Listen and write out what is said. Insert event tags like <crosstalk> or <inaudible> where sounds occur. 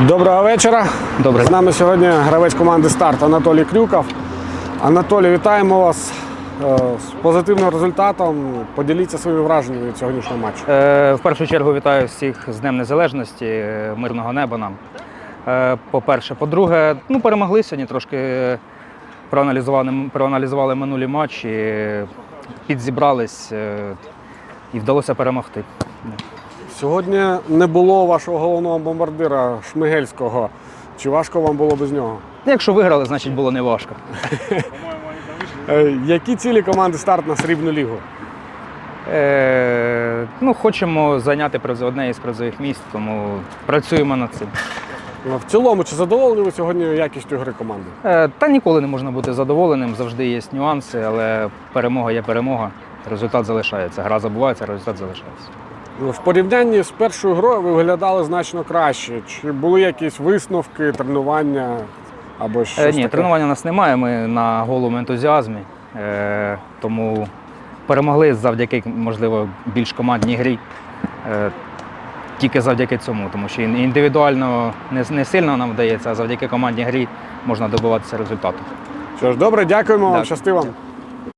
Доброго вечора. Добрий. З нами сьогодні гравець команди Старт Анатолій Крюков. Анатолій, вітаємо вас е, з позитивним результатом. Поділіться своїми враженнями від сьогоднішнього матчу. Е, В першу чергу вітаю всіх з Днем Незалежності, е, мирного неба нам. Е, По-перше. По-друге, ну, перемогли сьогодні, трошки е, проаналізували, проаналізували минулі матчі, підзібрались е, і вдалося перемогти. Сьогодні не було вашого головного бомбардира Шмигельського. Чи важко вам було без нього? Якщо виграли, значить було неважко. <laughs> Е, Які цілі команди Старт на срібну лігу? Е, ну, хочемо зайняти одне із призових місць, тому працюємо над цим. Ну, В цілому, чи задоволені ви сьогодні якістю гри команди? Е, Та ніколи не можна бути задоволеним, завжди є нюанси, але перемога є перемога. Результат залишається. Гра забувається, результат залишається. Ну, В порівнянні з першою грою ви виглядали значно краще. Чи були якісь висновки, тренування або щось? Е, ні, таке? тренування у нас немає. Ми на голому ентузіазмі, е, тому перемогли завдяки, можливо, більш командній грі. Е, тільки завдяки цьому, тому що індивідуально не, не сильно нам вдається, а завдяки командній грі можна добиватися результату. Що ж, добре, дякуємо вам, щасти вам.